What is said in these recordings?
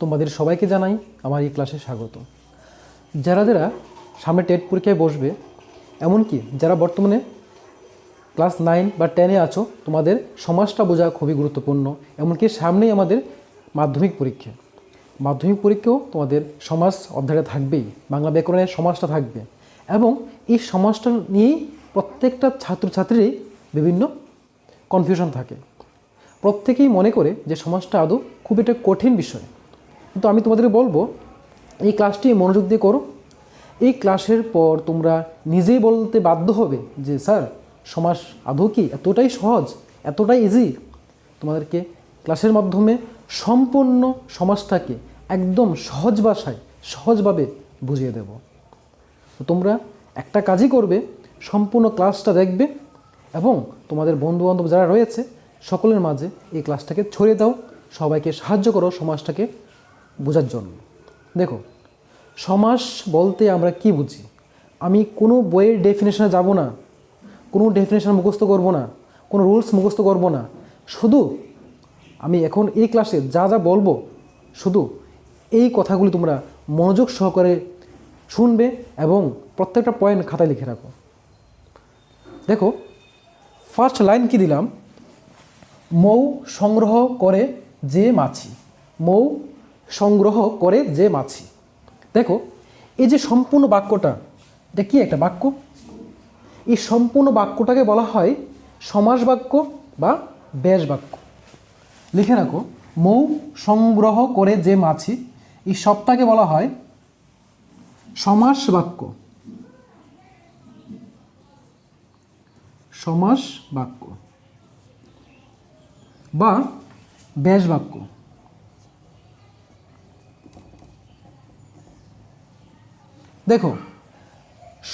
তোমাদের সবাইকে জানাই আমার এই ক্লাসে স্বাগত। যারা যারা সামনে টেট পরীক্ষায় বসবে, এমনকি যারা বর্তমানে ক্লাস নাইন বা টেনে আছো, তোমাদের সমাজটা বোঝা খুবই গুরুত্বপূর্ণ, এমনকি সামনেই আমাদের মাধ্যমিক পরীক্ষা। মাধ্যমিক পরীক্ষাও তোমাদের সমাজ অধ্যায়টা থাকবেই, বাংলা ব্যাকরণের সমাজটা থাকবে। এবং এই সমাজটা নিয়েই প্রত্যেকটা ছাত্রছাত্রীরই বিভিন্ন কনফিউশন থাকে। প্রত্যেকেই মনে করে যে সমাজটা আদৌ খুব একটা কঠিন বিষয়। কিন্তু আমি তোমাদের বলব, এই ক্লাসটি মনোযোগ দিয়ে করো। এই ক্লাসের পর তোমরা নিজেই বলতে বাধ্য হবে যে, স্যার সমাজ আদৌ কি এতটাই সহজ, এতটাই ইজি তোমাদেরকে ক্লাসের মাধ্যমে সম্পূর্ণ সমাজটাকে একদম সহজ ভাষায়, সহজভাবে বুঝিয়ে দেব। তো তোমরা একটা কাজই করবে, সম্পূর্ণ ক্লাসটা দেখবে এবং তোমাদের বন্ধুবান্ধব যারা রয়েছে, সকলের মাঝে এই ক্লাসটাকে ছড়িয়ে দাও। সবাইকে সাহায্য করো সমাজটাকে বোঝার জন্য। দেখো, সমাস বলতে আমরা কি বুঝি? আমি কোনো বইয়ের ডেফিনেশনে যাব না, কোনো ডেফিনেশন মুখস্থ করব না, কোনো রুলস মুখস্থ করব না। শুধু আমি এখন এই ক্লাসে যা যা বলব, শুধু এই কথাগুলি তোমরা মনোযোগ সহকারে শুনবে এবং প্রত্যেকটা পয়েন্ট খাতায় লিখে রাখো। দেখো ফার্স্ট লাইন কি দিলাম? মৌ সংগ্রহ করে যে মাছি। মৌ সংগ্রহ করে যে মাছি। দেখো, এই যে সম্পূর্ণ বাক্যটা, এটা কি একটা বাক্য? এই সম্পূর্ণ বাক্যটাকে বলা হয় সমাস বাক্য বা ব্যাস বাক্য। লিখে রাখো, মৌ সংগ্রহ করে যে মাছি, এই সবটাকে বলা হয় সমাস বাক্য। সমাস বাক্য বা ব্যাস বাক্য। দেখো,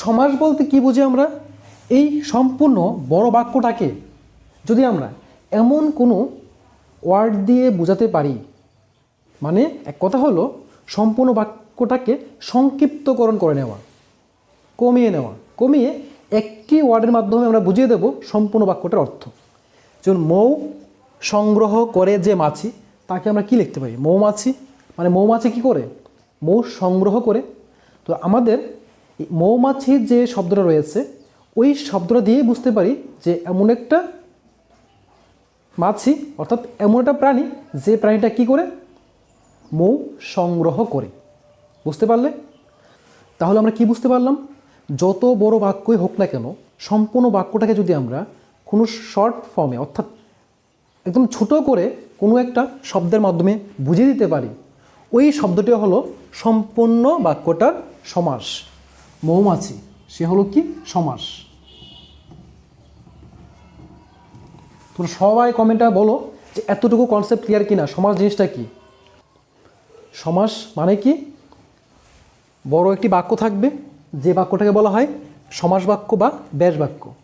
সমাস বলতে কি বুঝি আমরা? এই সম্পূর্ণ বড় বাক্যটাকে যদি আমরা এমন কোনো ওয়ার্ড দিয়ে বোঝাতে পারি মানে এক কথা হলো সম্পূর্ণ বাক্যটাকে সংক্ষিপ্তকরণ করে নেওয়া, কমিয়ে নেওয়া। কমিয়ে একটি ওয়ার্ডের মাধ্যমে আমরা বুঝিয়ে দেব সম্পূর্ণ বাক্যটার অর্থ। যেমন মৌ সংগ্রহ করে যে মাছি, তাকে আমরা কি লিখতে পারি? মৌমাছি। মানে মৌমাছি কি করে? মৌ সংগ্রহ করে তো আমাদের এই মৌমাছির যে শব্দটা রয়েছে, ওই শব্দটা দিয়েই বুঝতে পারি যে এমন একটা মাছি, অর্থাৎ এমন একটা প্রাণী যে প্রাণীটা কি করে? মৌ সংগ্রহ করে। বুঝতে পারলে? তাহলে আমরা কি বুঝতে পারলাম? যত বড় বাক্যই হোক না কেন, সম্পূর্ণ বাক্যটাকে যদি আমরা কোনো শর্ট ফর্মে, অর্থাৎ একদম ছোট করে কোনো একটা শব্দের মাধ্যমে বুঝিয়ে দিতে পারি, ওই শব্দটি হলো সম্পূর্ণ বাক্যটার সমাস। মৌমাছি, সে হলো কি? সমাস। তোমরা সবাই কমেন্টটা বলো যে এতটুকু কনসেপ্ট ক্লিয়ার কিনা সমাজ জিনিসটা কি? সমাস মানে কি? বড় একটি বাক্য থাকবে, যে বাক্যটাকে বলা হয় সমাস বাক্য বা ব্যাস বাক্য।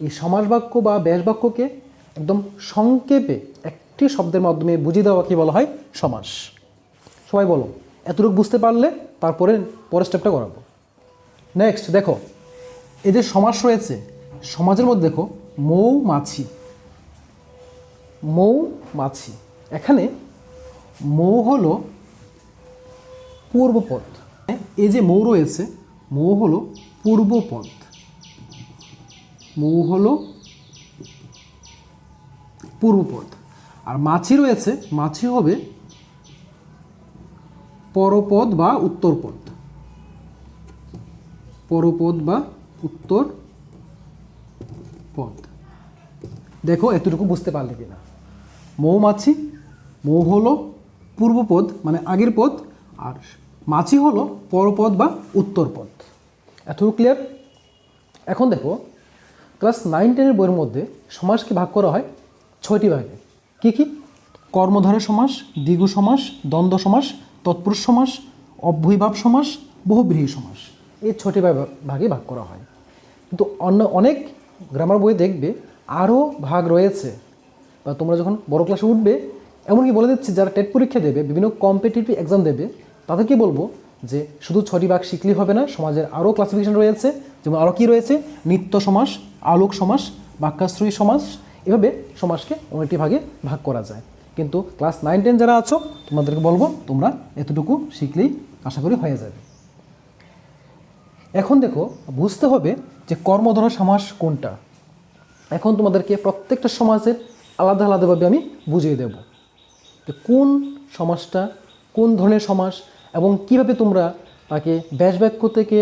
এই সমাস বাক্য বা ব্যাস বাক্যকে একদম সংক্ষেপে একটি শব্দের মাধ্যমে বুঝিয়ে দেওয়া কি বলা হয় সমাস। সবাই বলো। এতটুকু বুঝতে পারলে তারপরে পরের স্টেপটা করাবো। নেক্সট দেখো, এই যে সমাজ রয়েছে, সমাজের মধ্যে দেখো, মৌমাছি। মৌমাছি। এখানে মৌ হলো পূর্বপদ। এই যে মৌ রয়েছে, মৌ হলো পূর্বপদ। মৌ হলো পূর্বপদ। আর মাছি রয়েছে, মাছি হবে পরপদ বা উত্তরপদ। পরপদ বা উত্তর পদ দেখো, এতটুকু বুঝতে পারলে কিনা। মৌমাছি, মৌ হলো পূর্বপদ মানে আগের পদ, আর মাছি হলো পরপদ বা উত্তর পদ এতটুকু ক্লিয়ার এখন দেখো ক্লাস নাইন টেনের বইয়ের মধ্যে সমাজকে ভাগ করা হয় ছয়টি ভাগে। কী কী? কর্মধারয় সমাস, দ্বিগু সমাস, দ্বন্দ্ব সমাস তৎপুরুষ সমাস অভ্যয়ভাব সমাস, বহুব্রীহী সমাস। এই ছটি ভাগ- ভাগে ভাগ করা হয়। কিন্তু অন্য অনেক গ্রামার বই দেখবে, আরও ভাগ রয়েছে। বা তোমরা যখন বড় ক্লাসে উঠবে, এমনকি বলে দিচ্ছি, যারা টেট পরীক্ষা দেবে, বিভিন্ন কম্পিটিটিভ এক্সাম দেবে, তাদেরকে বলব যে শুধু ছটি ভাগ শিখলেই হবে না, সমাজের আরও ক্লাসিফিকেশন রয়েছে, যেমন আরও কী রয়েছে? নিত্য সমাস, আলোক সমাস, বাক্যাশ্রয়ী সমাস। এভাবে সমাজকে অনেকটি ভাগে ভাগ করা যায়। কিন্তু ক্লাস নাইন, টেন যারা আছো, তোমাদেরকে বলব, তোমরা এতটুকু শিখলেই আশা করি হয়ে যাবে। এখন দেখো, বুঝতে হবে যে কর্মধারয় সমাস কোনটা। এখন তোমাদেরকে প্রত্যেকটা সমাজের আলাদা আলাদাভাবে আমি বুঝিয়ে দেব যে কোন সমাজটা, কোন ধরনের সমাস এবং কীভাবে তোমরা তাকে ব্যাস বাক্য থেকে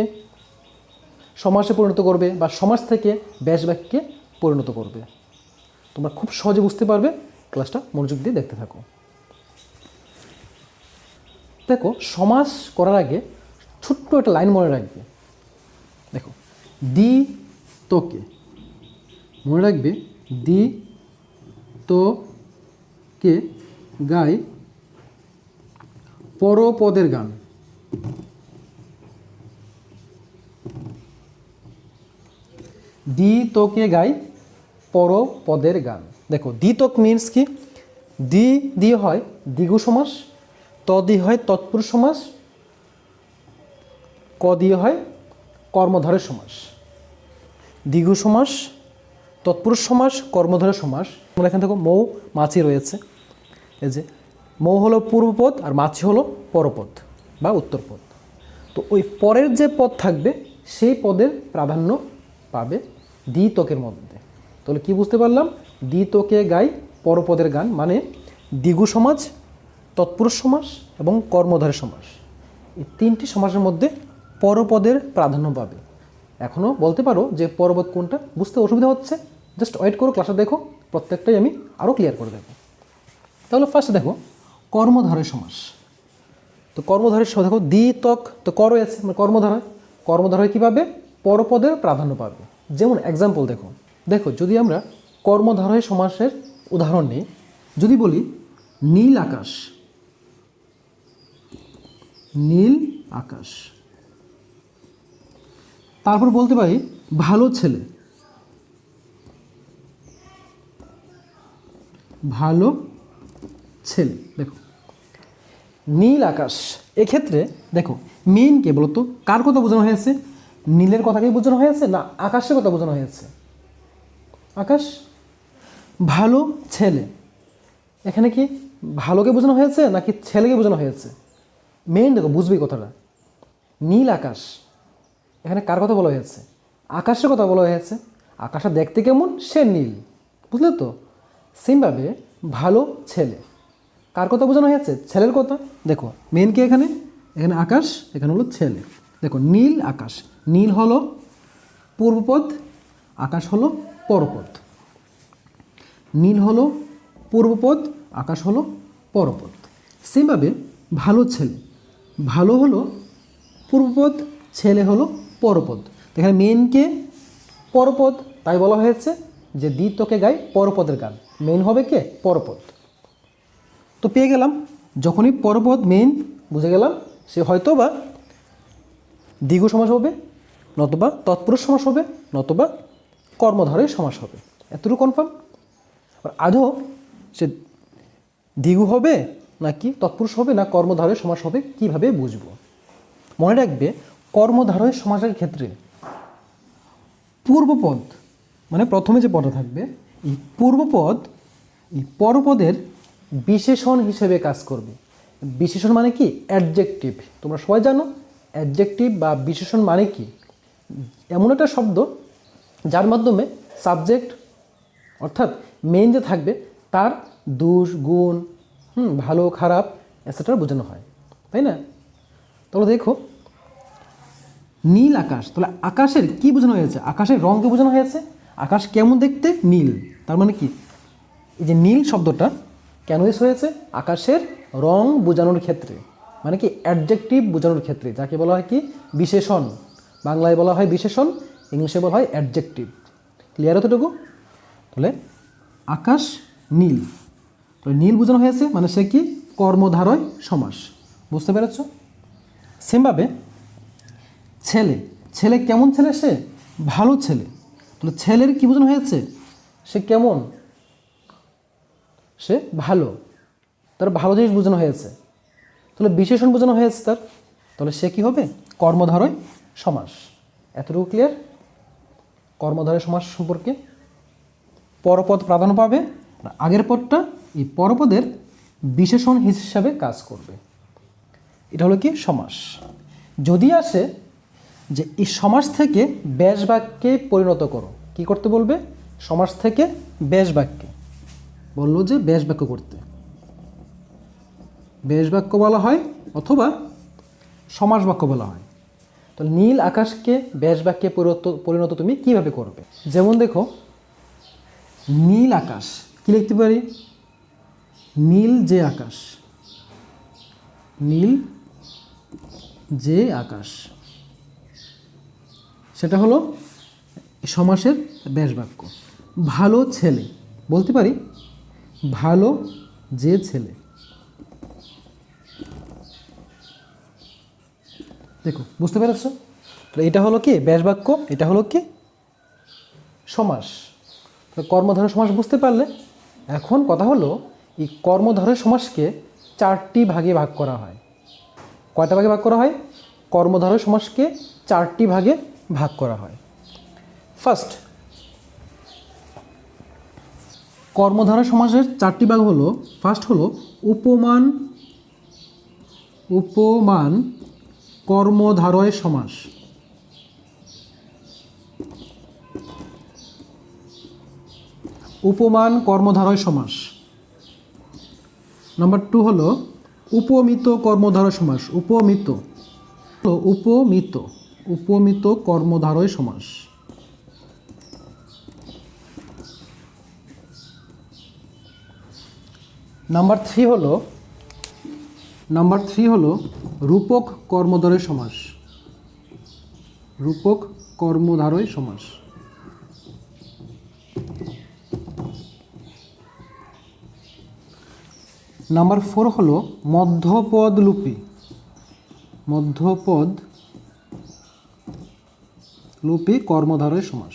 সমাসে পরিণত করবে বা সমাজ থেকে ব্যাস বাক্যে পরিণত করবে। তোমরা খুব সহজে বুঝতে পারবে ক্লাসটা মনোযোগ দিয়ে দেখতে থাকো। দেখো, সমাস করার আগে ছোট্ট একটা লাইন মনে রাখবে। দেখো, দি তোকে মনে রাখবে, দি তো কে গায় পরপদের গান। দি তোকে গাই পরপদের গান। দেখো দ্বিতক মিন্স কি? দি দিয়ে হয় দ্বিগু সমাস, ত দিয়ে হয় তৎপুরুষ সমাস, ক দিয়ে হয় কর্মধারের সমাস। দ্বিগু সমাস, তৎপুরুষ সমাস, কর্মধারের সমাস। আমরা এখান থেকে মৌ, মাছি রয়েছে। এই যে, মৌ হলো পূর্বপদ আর মাছি হলো পরপদ বা উত্তরপদ। তো ওই পরের যে পদ থাকবে, সেই পদের প্রাধান্য পাবে দ্বিতকের মধ্যে। তাহলে কি বুঝতে পারলাম? দ্বিতকে গাই পরপদের গান মানে দ্বিগু সমাজ, তৎপুরুষ সমাস এবং কর্মধারের সমাস। এই তিনটি সমাসের মধ্যে পরপদের প্রাধান্য পাবে। এখনও বলতে পারো যে পরপদ কোনটা, বুঝতে অসুবিধা হচ্ছে। জাস্ট ওয়েট করো ক্লাসে দেখো, প্রত্যেকটাই আমি আরও ক্লিয়ার করে দেবো। তাহলে ফার্স্ট দেখো কর্মধারের সমাস। তো কর্মধারের সমাস দেখো, দ্বিতক, তো কর আছে মানে কর্মধারা। কর্মধারায় কী পাবে? পরপদের প্রাধান্য পাবে। যেমন এক্সাম্পল দেখো। দেখো, যদি আমরা কর্মধারয় সমাসের উদাহরণ নিই। যদি বলি, নীল আকাশ। নীল আকাশ। তারপর বলতে পারি, ভালো ছেলে। ভালো ছেলে। দেখো। নীল আকাশ। এক্ষেত্রে দেখো মেইন কে বলতো? কার কথা বোঝানো হয়েছে? নীলের কথাকেই বোঝানো হয়েছে না, আকাশের কথা বোঝানো হয়েছে? আকাশ? ভালো ছেলে। এখানে কি ভালোকে বোঝানো হয়েছে নাকি ছেলেকে বোঝানো হয়েছে? মেন দেখো, বুঝবি কথাটা। নীল আকাশ। এখানে কার কথা বলা হয়েছে? আকাশের কথা বলা হয়েছে। আকাশটা দেখতে কেমন? সে নীল। বুঝলে তো? সেমভাবে ভালো ছেলে। কার কথা বোঝানো হয়েছে? ছেলের কথা। দেখো মেন কি এখানে? এখানে আকাশ, এখানে হলো ছেলে। দেখো, নীল আকাশ। নীল হলো পূর্বপদ, আকাশ হলো পরপদ। নীল হলো পূর্বপদ, আকাশ হলো পরপদ। সেমভাবে ভালো ছেলে। ভালো হলো পূর্বপদ, ছেলে হলো পরপদ। এখানে মেনকে পরপদ, তাই বলা হয়েছে যে দ্বিতকে গায় পরপদের গান। মেন হবে কে? পরপদ। তো পেয়ে গেলাম, যখনই পরপদ মেন বুঝে গেলাম, সে হয়তো বা দ্বিগু সমাস হবে, নতবা তৎপুরুষ সমাস হবে, নতবা কর্মধারয় সমাস হবে। এতটুকু কনফার্ম আদৌ সে দ্বিগু হবে নাকি তৎপুরুষ হবে না কর্মধারয় সমাস হবে, কীভাবে বুঝব? মনে রাখবে, কর্মধারয় সমাসের ক্ষেত্রে পূর্বপদ মানে প্রথমে যে পদটা থাকবে, এই পূর্বপদ, এই পরপদের বিশেষণ হিসেবে কাজ করবে। বিশেষণ মানে কি? অ্যাডজেক্টিভ তোমরা সবাই জানো অ্যাডজেক্টিভ বা বিশেষণ মানে কি? এমন একটা শব্দ যার মাধ্যমে সাবজেক্ট অর্থাৎ মেন যে থাকবে, তার দোষ, গুণ, হুম, ভালো, খারাপ এসেট্রা বোঝানো হয়। তাই না? তাহলে দেখো, নীল আকাশ, তাহলে আকাশের কি বোঝানো হয়েছে? আকাশের রঙকে বোঝানো হয়েছে? আকাশ কেমন দেখতে? নীল। তার মানে কি? এই যে নীল শব্দটা কেন ইউজ হয়েছে? আকাশের রং বোঝানোর ক্ষেত্রে। মানে কি? অ্যাডজেক্টিভ বোঝানোর ক্ষেত্রে। যাকে বলা হয় কি? বিশেষণ। বাংলায় বলা হয় বিশেষণ, ইংলিশে বলা হয় অ্যাডজেক্টিভ ক্লিয়ার হতটুকু তাহলে আকাশ নীল। তো নীল বোঝানো হয়েছে মানে সে কি? কর্মধারয় সমাস। বুঝতে পেরেছ? সেমভাবে ছেলে। ছেলে কেমন ছেলে সে? ভালো ছেলে। তাহলে ছেলের কি বোঝানো হয়েছে? সে কেমন? সে ভালো। তার ভালো জিনিস বোঝানো হয়েছে। তাহলে বিশেষণ বোঝানো হয়েছে তার। তাহলে সে কি হবে? কর্মধারয় সমাস। এতটুকু ক্লিয়ার কর্মধারয় সমাস সম্পর্কে পরপদ প্রাধান্য পাবে, আগের পদটা এই পরপদের বিশেষণ হিসাবে কাজ করবে। এটা হলো কি? সমাস। যদি আসে যে এই সমাস থেকে ব্যাস বাক্যে পরিণত করো, কি করতে বলবে? সমাস থেকে ব্যাস বাক্যে। বলল যে ব্যাস বাক্য করতে। ব্যাস বাক্য বলা হয় অথবা সমাস বাক্য বলা হয়। তো নীল আকাশকে ব্যাস বাক্যে পরিণত পরিণত তুমি কীভাবে করবে? যেমন দেখো নীল আকাশ। কি লিখতে পারি? নীল যে আকাশ। নীল যে আকাশ। সেটা হলো সমাসের ব্যাস বাক্য ভালো ছেলে। বলতে পারি? ভালো যে ছেলে। দেখো, বুঝতে পেরেছ? এটা হলো কি? ব্যাস বাক্য এটা হলো কি? সমাস। কর্মধারয় সমাস বুঝতে পারলে? এখন কথা হলো, এই কর্মধারয় সমাসকে চারটি ভাগে ভাগ করা হয়। কয়টা ভাগে ভাগ করা হয়? কর্মধারয় সমাসকে চারটি ভাগে ভাগ করা হয়। ফার্স্ট কর্মধারা সমাসের চারটি ভাগ হলো ফার্স্ট হলো উপমান উপমান কর্মধারয় সমাস। উপমান কর্মধারয় সমাস। নাম্বার টু হলো, উপমিত কর্মধারয় সমাস, উপমিত। উপমিত উপমিত কর্মধারয় সমাস। নাম্বার থ্রি হলো নাম্বার থ্রি হলো, রূপক কর্মধারয় সমাস। রূপক কর্মধারয় সমাস। নাম্বার ফোর হলো মধ্যপদ লুপি মধ্যপদ লুপি কর্মধারয় সমাস।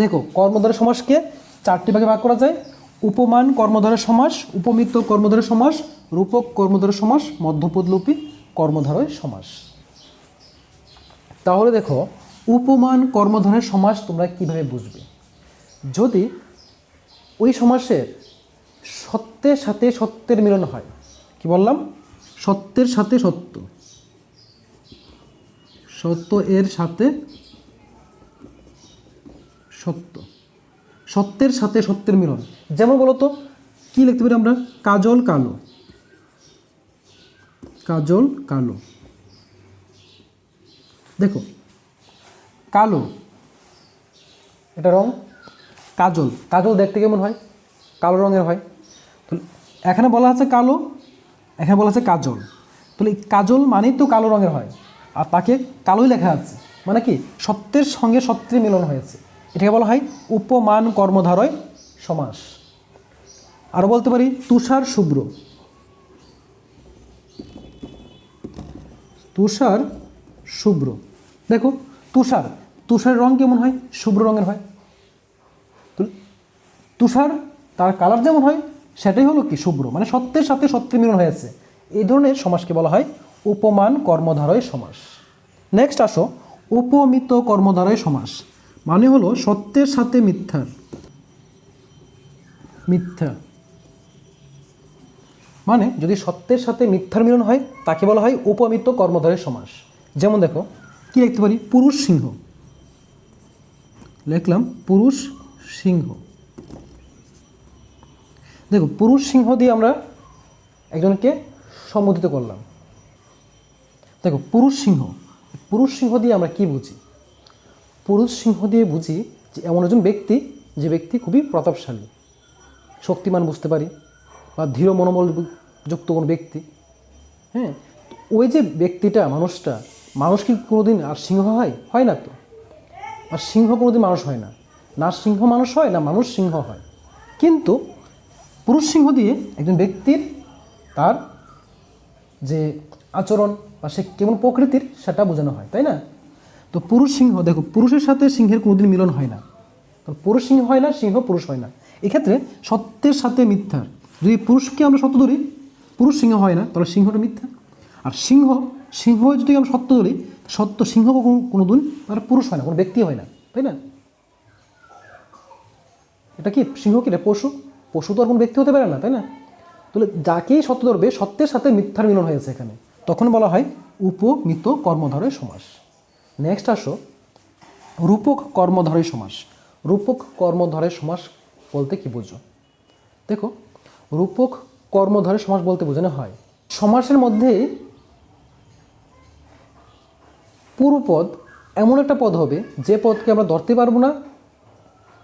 দেখো, কর্মধারয় সমাসকে চারটি ভাগে ভাগ করা যায়। উপমান কর্মধারয় সমাস উপমিত কর্মধারয় সমাস, রূপক কর্মধারয় সমাস মধ্যপদলুপী কর্মধারয় সমাস। তাহলে দেখো উপমান কর্মধারের সমাস তোমরা কীভাবে বুঝবে? যদি ওই সমাসের সত্যের সাথে সত্যের মিলন হয়, কি বললাম? সত্যের সাথে সত্য। সত্য এর সাথে সত্য। সত্যের সাথে সত্যের মিলন। যেমন বলতো কি লিখতে পারি আমরা? কাজল কালো। কাজল কালো। দেখো কালো। এটা রং? কাজল। কাজল দেখতে কেমন হয়? কালো রঙের হয়। তো এখানে বলা আছে কালো, এখানে বলা আছে কাজল। তাহলে কাজল মানেই তো কালো রঙের হয়। আর তাকে কালোই লেখা আছে। মানে কি? সত্যের সঙ্গে সত্যের মিলন হয়েছে। এটাকে বলা হয় উপমান কর্মধারয় সমাস। আরও বলতে পারি, তুষার শুভ্র। তুষার শুভ্র। দেখো তুষার, তুষারের রং কেমন হয়? শুভ্র রঙের হয়। তুষার তার কালার যেমন হয়, সেটাই হলো কি শুভ্র। মানে সত্যের সাথে সত্যের মিলন হয়েছে এই ধরনের সমাসকে বলা হয় উপমান কর্মধারয় সমাস। নেক্সট আসো, উপমিত কর্মধারয় সমাস। মানে হলো সত্যের সাথে মিথ্যার, মিথ্যা। মানে যদি সত্যের সাথে মিথ্যার মিলন হয়, তাকে বলা হয় উপমিত কর্মধারয় সমাস। যেমন দেখো কি লিখতে পারি? পুরুষ সিংহ। লিখলাম পুরুষ সিংহ। দেখো, পুরুষ সিংহ দিয়ে আমরা একজনকে সম্বোধিত করলাম। দেখো, পুরুষ সিংহ। পুরুষ সিংহ দিয়ে আমরা কি বুঝি? পুরুষ সিংহ দিয়ে বুঝি যে এমন একজন ব্যক্তি, যে ব্যক্তি খুবই প্রতাপশালী, শক্তিমান বুঝতে পারি, বা ধীর মনোবল যুক্ত কোনো ব্যক্তি। হ্যাঁ ওই যে ব্যক্তিটা, মানুষটা মানুষ কি কোনোদিন আর সিংহ হয়? হয় না তো। আর সিংহ কোনোদিন মানুষ হয় না। না সিংহ মানুষ হয় না মানুষ সিংহ হয়। কিন্তু পুরুষ সিংহ দিয়ে একজন ব্যক্তির তার যে আচরণ বা সে কেমন প্রকৃতির সেটা বোঝানো হয়, তাই না? তো পুরুষ সিংহ, দেখো, পুরুষের সাথে সিংহের কোনোদিন মিলন হয় না। তো পুরুষ সিংহ হয় না, সিংহ পুরুষ হয় না। এক্ষেত্রে সত্যের সাথে মিথ্যার, যদি পুরুষকে আমরা সত্য ধরি, পুরুষ সিংহ হয় না, তাহলে সিংহটা মিথ্যা। আর সিংহ সিংহ যদি আমরা সত্য ধরি, সত্য সিংহ কোনো দিন তার পুরুষ হয় না, কোনো ব্যক্তি হয় না, তাই না? এটা কি সিংহ কি? রে পশু? পশু তো আর কোনো ব্যক্তি হতে পারে না, তাই না? তাহলে যাকেই সত্য ধরবে, সত্যের সাথে মিথ্যার মিলন হয়েছে এখানে। তখন বলা হয় উপমিত কর্মধারয় সমাস। নেক্সট আসো। রূপক কর্মধারয় সমাস। রূপক কর্মধারয় সমাস বলতে কি বুঝো? দেখো, রূপক কর্মধারয় সমাস বলতে বোঝানো হয়। সমাসের মধ্যে পূর্বপদ এমন একটা পদ হবে যে পদকে আমরা ধরতে পারব না,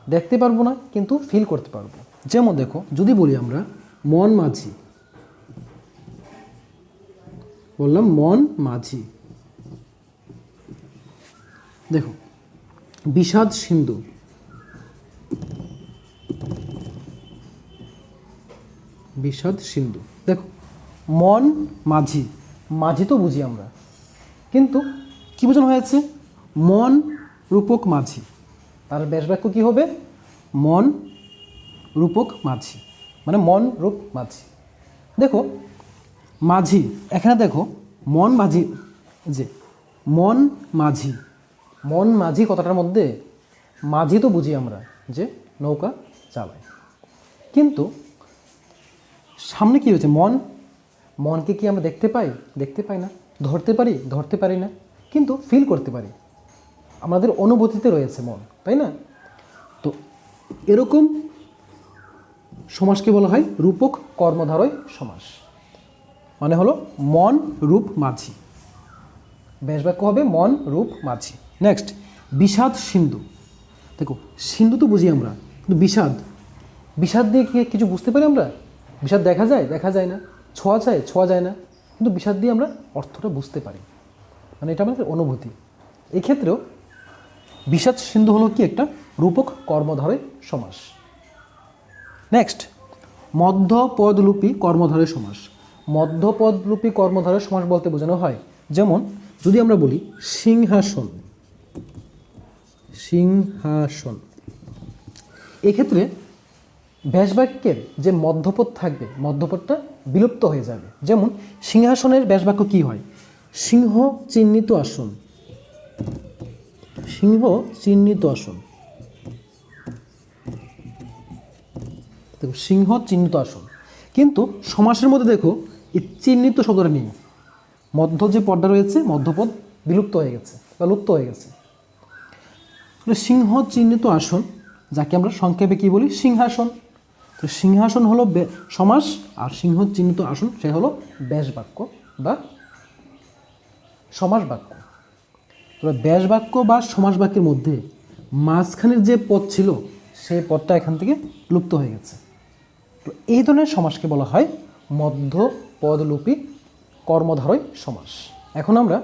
দেখতে পারব না, কিন্তু ফিল করতে পারব। যেমন দেখো, যদি বলি আমরা, মন মাঝি। বললাম মন মাঝি। দেখো, বিষাদ সিন্ধু। বিষাদ সিন্ধু। দেখো, মন মাঝি। মাঝি তো বুঝি আমরা। কিন্তু কি বোঝানো হয়েছে? মন, রূপক, মাঝি। তার ব্যাস বাক্য কী হবে? মন, রূপক, মাঝি। মানে মন, রূপ, মাঝি। দেখো, মাঝি, এখানে দেখো, মন, মাঝি, যে মন, মাঝি। মন, মাঝি কথাটার মধ্যে মাঝি তো বুঝি আমরা, যে নৌকা চালায়। কিন্তু সামনে কি হয়েছে? মন, মনকে কি আমরা দেখতে পাই? দেখতে পাই না। ধরতে পারি? ধরতে পারি না। কিন্তু ফিল করতে পারি। আমাদের অনুভূতিতে রয়েছে মন, তাই না? তো এরকম সমাসকে বলা হয় রূপক কর্মধারয় সমাস। মানে হলো মন, রূপ, মাঝি। বেশ বাক্য হবে মন, রূপ, মাঝি। নেক্সট বিষাদ, সিন্ধু। দেখো, সিন্ধু তো বুঝি আমরা, কিন্তু বিষাদ বিষাদ দিয়ে কি কিছু বুঝতে পারি আমরা? বিষাদ দেখা যায় দেখা যায় না। ছোঁয়া যায় ছোঁয়া যায় না। কিন্তু বিষাদ দিয়ে আমরা অর্থটা বুঝতে পারি। মানে এটা আমাদের অনুভূতি। এক্ষেত্রেও বিষাদ সিন্ধু হলো কি একটা রূপক কর্মধারয় সমাস। নেক্সট মধ্যপদলুপী কর্মধারয় সমাস। মধ্যপদলুপী কর্মধারয় সমাস বলতে বোঝানো হয়। যেমন, যদি আমরা বলি সিংহাসন। সিংহাসন। এক্ষেত্রে ব্যাসবাক্যের যে মধ্যপদ থাকবে, মধ্যপদটা বিলুপ্ত হয়ে যাবে। যেমন, সিংহাসনের ব্যাসবাক্য কি হয়? সিংহ চিহ্নিত আসন। সিংহ চিহ্নিত আসন। সিংহ চিহ্নিত আসন। কিন্তু সমাসের মধ্যে দেখো, এই চিহ্নিত শব্দটা নেই মধ্য যে পদটা রয়েছে, মধ্যপদ বিলুপ্ত হয়ে গেছে বা লুপ্ত হয়ে গেছে। সিংহ চিহ্নিত আসন, যাকে আমরা সংক্ষেপে কি বলি? সিংহাসন। তো সিংহাসন হলো সমাস আর সিংহ চিহ্নিত আসন, সে হলো ব্যাস বাক্য বা সমাস বাক্য তবে ব্যাস বাক্য বা সমাস বাক্যের মধ্যে মাঝখানের যে পদ ছিল, সেই পদটা এখান থেকে লুপ্ত হয়ে গেছে। তো এই ধরনের সমাসকে বলা হয় মধ্য পদলুপী কর্মধারয় সমাস। এখন আমরা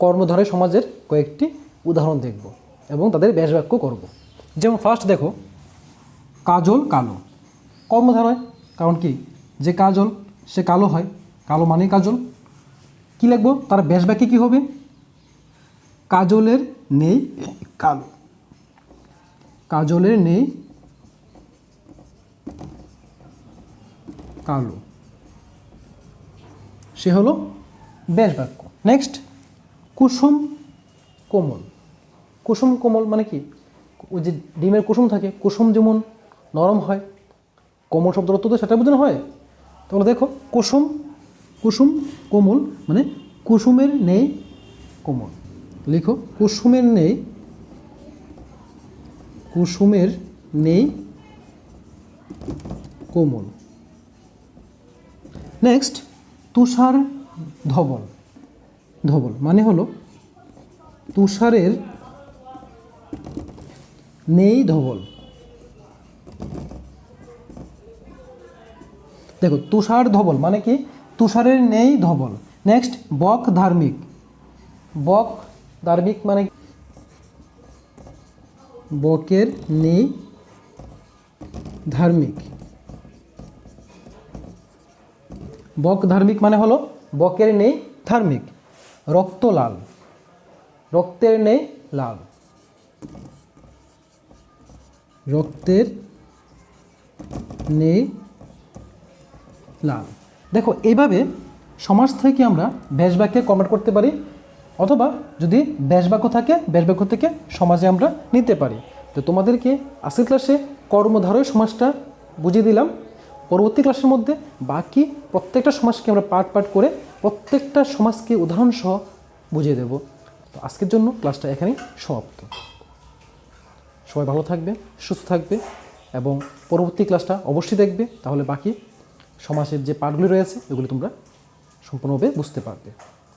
কর্মধারয় সমাজের কয়েকটি উদাহরণ দেখব এবং তাদের ব্যাসবাক্য করব। যেমন ফার্স্ট দেখো, কাজল কালো। কর্মধারয়, কারণ কি? যে কাজল, সে কালো হয়। কালো মানে কাজল। কি লিখব? তার ব্যাসবাক্যে কী হবে? কাজলের নেই, কালো। কাজলের নেই, কালো। সে হলো ব্যাস বাক্য। নেক্সট কুসুম কোমল। কুসুম কোমল মানে কি? ওই যে ডিমের কুসুম থাকে, কুসুম যেমন নরম হয়, কোমল শব্দ তো সেটা বোঝানো হয়। তোমরা দেখো, কুসুম কুসুম কোমল মানে কুসুমের নেই কোমল। লিখো, কুসুমের নেই কুসুমের নেই কোমল। নেক্সট তুষার ধবল। ধবল মানে হলো তুষারের নেই ধবল। দেখো, তুষার ধবল মানে কি? তুষারের নেই ধবল। নেক্সট বক ধার্মিক। বক ধার্মিক মানে বকের নেই ধার্মিক। বক ধার্মিক মানে হলো বকের নেই ধার্মিক। রক্ত লাল। রক্তের নেই লাল। রক্তের নেই লাল। দেখো, এইভাবে সমাজ থেকে আমরা ব্যাসবাক্যে কনভার্ট করতে পারি, অথবা যদি ব্যাসবাক্য থাকে, ব্যাসবাক্য থেকে সমাজে আমরা নিতে পারি। তো তোমাদেরকে আজকের ক্লাসে কর্মধারয় সমাজটা বুঝিয়ে দিলাম। পরবর্তী ক্লাসের মধ্যে বাকি প্রত্যেকটা সমাজকে আমরা পার্ট পার্ট করে প্রত্যেকটা সমাজকে উদাহরণ সহ বুঝিয়ে দেব। তো আজকের জন্য ক্লাসটা এখানেই সমাপ্ত। সবাই ভালো থাকবে, সুস্থ থাকবে, এবং পরবর্তী ক্লাসটা অবশ্যই দেখবে। তাহলে বাকি সমাজের যে পার্টগুলি রয়েছে এগুলি তোমরা সম্পূর্ণভাবে বুঝতে পারবে।